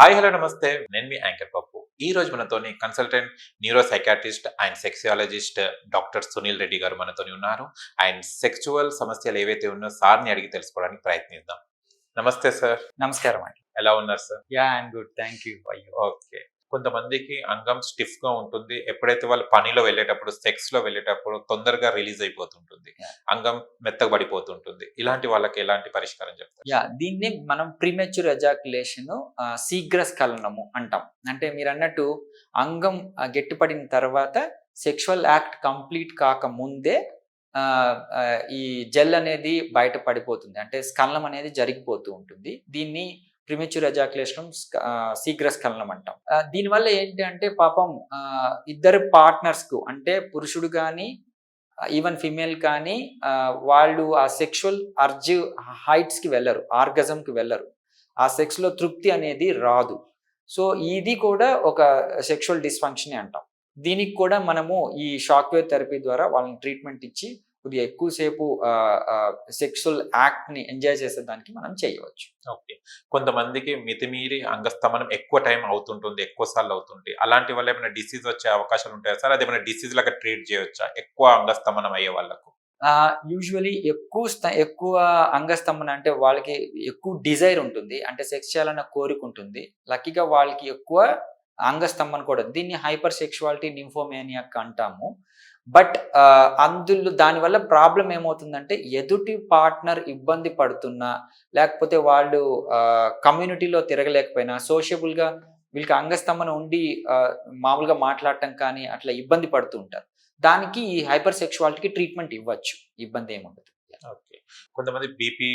Hi hello నమస్తే. నేను మీ anchor పప్పు. ఈ రోజు మనతోని consultant neuro psychiatrist and sexologist doctor Sunil Reddy గారు మనతోని ఉన్నారు. అండ్ సెక్చువల్ సమస్యలు ఏవైతే ఉన్నాయో సార్ని అడిగి తెలుసుకోవడానికి ప్రయత్నిద్దాం. నమస్తే సార్. నమస్కారం అండి. ఎలా ఉన్నారు sir? Yeah I'm good. Thank you. Okay. కొంతమందికి అంగం స్టిఫ్గా ఉంటుంది. ఎప్పుడైతే వాళ్ళు పనిలో వెళ్ళేటప్పుడు సెక్స్లో వెళ్ళేటప్పుడు తొందరగా రిలీజ్ అయిపోతుంటుంది. అంగం మెత్తగా పడిపోతుంటుంది. ఇలాంటి వాళ్ళకి ఎలాంటి పరిష్కారం చెప్తారు? యా దీన్ని మనం ప్రీమెచ్యూర్ ఎజాకులేషన్ శీఘ్రస్ఖలనము అంటాం. అంటే మీరు అన్నట్టు అంగం గట్టిపడిన తర్వాత సెక్షువల్ యాక్ట్ కంప్లీట్ కాక ముందే ఈ జెల్ అనేది బయట పడిపోతుంది. అంటే స్ఖలనం అనేది జరిగిపోతూ ఉంటుంది. దీన్ని ప్రిమెచ్యూర్ శీఘ్ర స్ఖలనం అంటాం. దీనివల్ల ఏంటి అంటే పాపం ఇద్దరు పార్ట్నర్స్కు కు అంటే పురుషుడు కానీ ఈవెన్ ఫిమేల్ కానీ వాళ్ళు ఆ సెక్షువల్ అర్జ్ హైట్స్కి వెళ్ళరు ఆర్గజంకి వెళ్ళరు. ఆ సెక్స్లో తృప్తి అనేది రాదు. సో ఇది కూడా ఒక సెక్షువల్ డిస్ఫంక్షన్ అంటాం. దీనికి కూడా మనము ఈ షాక్వేవ్ థెరపీ ద్వారా వాళ్ళని ట్రీట్మెంట్ ఇచ్చి కొద్దిగా ఎక్కువసేపు సెక్షువల్ యాక్ట్ని ఎంజాయ్ చేసేదానికి మనం చేయవచ్చు. ఓకే. కొంతమందికి మితిమీరి అంగస్తమనం ఎక్కువ టైం అవుతుంటుంది ఎక్కువ సార్లు అవుతుంది అలాంటి వల్ల ఏమైనా డిసీజ్ వచ్చే అవకాశాలు ఉంటాయా సార్? అది ఏమైనా డిసీజ్ లాగా ట్రీట్ చేయొచ్చా? ఎక్కువ అంగస్తమనం అయ్యే వాళ్ళకు? యూజువలీ ఎక్కువ ఎక్కువ అంగస్తంభన అంటే వాళ్ళకి ఎక్కువ డిజైర్ ఉంటుంది అంటే సెక్స్ చేయాలన్న కోరిక ఉంటుంది. లక్కీగా వాళ్ళకి ఎక్కువ అంగస్తంభన కూడా దీన్ని హైపర్ సెక్షువాలిటీ నింఫోమేనియాక్ అంటాము. బట్ అందులో దానివల్ల ప్రాబ్లం ఏమవుతుందంటే ఎదుటి పార్ట్నర్ ఇబ్బంది పడుతున్నా లేకపోతే వాళ్ళు కమ్యూనిటీలో తిరగలేకపోయినా సోషబుల్గా వీళ్ళకి అంగస్తంభన ఉండి మామూలుగా మాట్లాడటం కానీ అట్లా ఇబ్బంది పడుతూ ఉంటారు. దానికి ఈ హైపర్ సెక్షువాలిటీకి ట్రీట్మెంట్ ఇవ్వచ్చు. ఇబ్బంది ఏముండదు. ఓకే. కొంతమంది బీపీ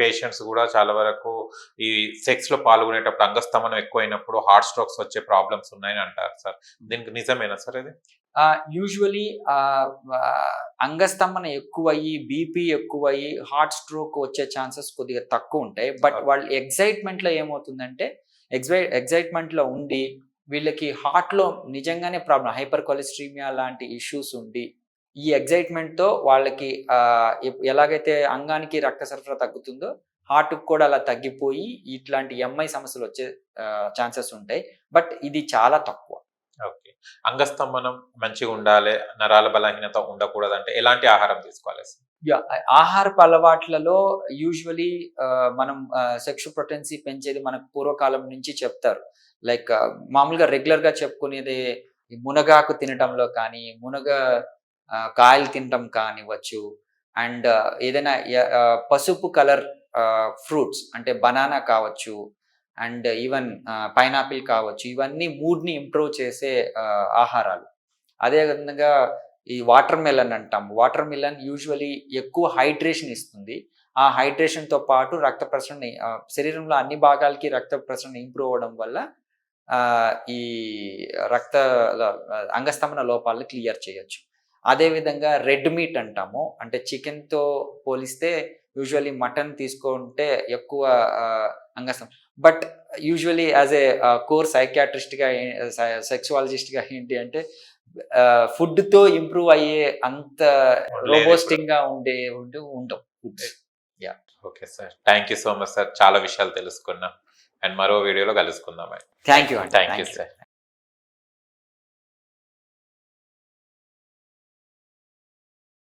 పేషెంట్స్ కూడా చాలా వరకు ఈ సెక్స్లో పాల్గొనేటప్పుడు అంగస్తమనం ఎక్కువైనప్పుడు హార్ట్ స్ట్రోక్స్ వచ్చే ప్రాబ్లమ్స్ ఉన్నాయని అంటారు సార్. దీనికి నిజమేనా సార్ ఇది? యూజువలీ అంగస్తంభన ఎక్కువయ్యి బీపీ ఎక్కువయ్యి హార్ట్ స్ట్రోక్ వచ్చే ఛాన్సెస్ కొద్దిగా తక్కువ ఉంటాయి. బట్. వాళ్ళు ఎగ్జైట్మెంట్లో ఏమవుతుందంటే ఎగ్జై ఎగ్జైట్మెంట్లో ఉండి వీళ్ళకి హార్ట్లో నిజంగానే ప్రాబ్లం హైపర్ కొలెస్ట్రీమియా లాంటి ఇష్యూస్ ఉండి ఈ ఎగ్జైట్మెంట్తో వాళ్ళకి ఎలాగైతే అంగానికి రక్త సరఫరా తగ్గుతుందో హార్ట్కి కూడా అలా తగ్గిపోయి ఇట్లాంటి ఎంఐ సమస్యలు వచ్చే ఛాన్సెస్ ఉంటాయి. బట్ ఇది చాలా తక్కువ. ఓకే. అంగస్తంభనం మంచిగా ఉండాలి నరాల బలహీనత ఉండకూడదు అంటే ఎలాంటి ఆహారం తీసుకోవాలి? ఆహారపు అలవాట్లలో యూజువలీ మనం సెక్షు ప్రొటెన్సీ పెంచేది మనకు పూర్వకాలం నుంచి చెప్తారు. లైక్ మామూలుగా రెగ్యులర్గా చెప్పుకునేది మునగాకు తినడంలో కానీ మునగ కాయలు తినడం కానివ్వచ్చు. అండ్ ఏదైనా పసుపు కలర్ ఫ్రూట్స్ అంటే బనానా కావచ్చు. అండ్ ఈవెన్ పైనాపిల్ కావచ్చు. ఇవన్నీ మూడ్ని ఇంప్రూవ్ చేసే ఆహారాలు. అదే విధంగా ఈ వాటర్ మెలన్ అంటాం. వాటర్ మెలన్ యూజువలీ ఎక్కువ హైడ్రేషన్ ఇస్తుంది. ఆ హైడ్రేషన్తో తో పాటు రక్త ప్రసరణ శరీరంలో అన్ని భాగాలకి రక్త ప్రసరణ ఇంప్రూవ్ అవ్వడం వల్ల ఈ రక్త ఆ, అంగస్తంభన లోపాలను క్లియర్ చేయొచ్చు. అదేవిధంగా రెడ్ మీట్ అంటాము. అంటే చికెన్తో పోలిస్తే యూజువలీ మటన్ తీసుకుంటే ఎక్కువ ఆ, అంగస్తం but usually as a core సైకాట్రిస్ట్గా సెక్సువాలజిస్ట్గా ఏంటి అంటే ఫుడ్తో ఇంప్రూవ్ అయ్యే అంత రోబోస్టింగ్గా ఉండే ఉంటూ ఉంటాం foods okay sir thank you so much sir చాలా విషయాలు తెలుసుకున్నాం. అండ్ మరో వీడియోలో కలుసుకుందాం. Thank you thank you sir